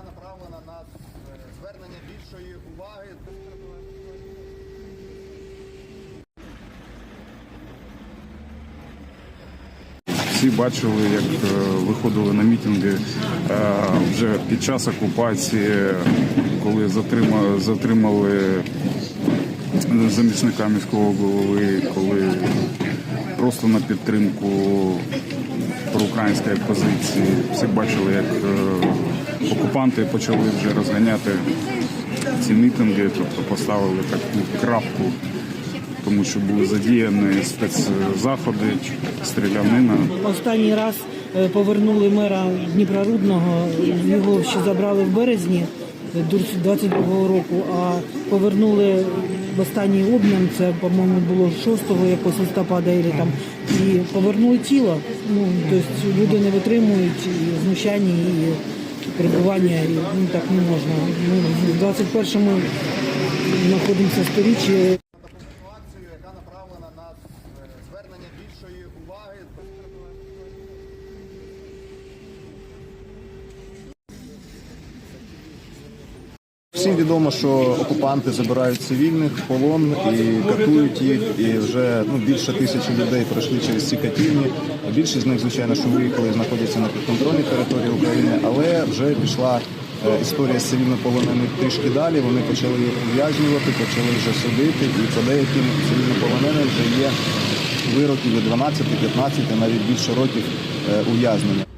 яка направлена на е, звернення більшої уваги. до... Всі бачили, як е, виходили на мітинги е, вже під час окупації, коли затримали, затримали замісника міського голови, коли просто на підтримку проукраїнської позиції. Всі бачили, як е, окупанти почали вже розганяти ці мітинги, тобто поставили таку крапку тому що були задіяні спецзаходи, стрілянина. Останній раз е, повернули мера Дніпра Рудного. Його ще забрали в березні 22-го року, а повернули останній обмін, це, по-моєму, було 6 якось листопада, і там, і повернули тіло. Ну, тобто люди не витримують і знущання, і перебування, і ну, так не можна. Ми в 21-му знаходимося сторіччі. Акцію, яка направлена на е, звернення більшої уваги. Всім відомо, що окупанти забирають цивільних полон і катують їх. І вже ну більше тисячі людей пройшли через ці катівні. Більшість з них, звичайно, що виїхали, знаходяться на підконтрольній території України, але вже пішла е, історія з цивільнополоненими трішки далі. Вони почали їх ув'язнювати, почали вже судити, і по деяким цивільнополоненим вже є вироки від 12, 15, навіть більше років е, ув'язнення.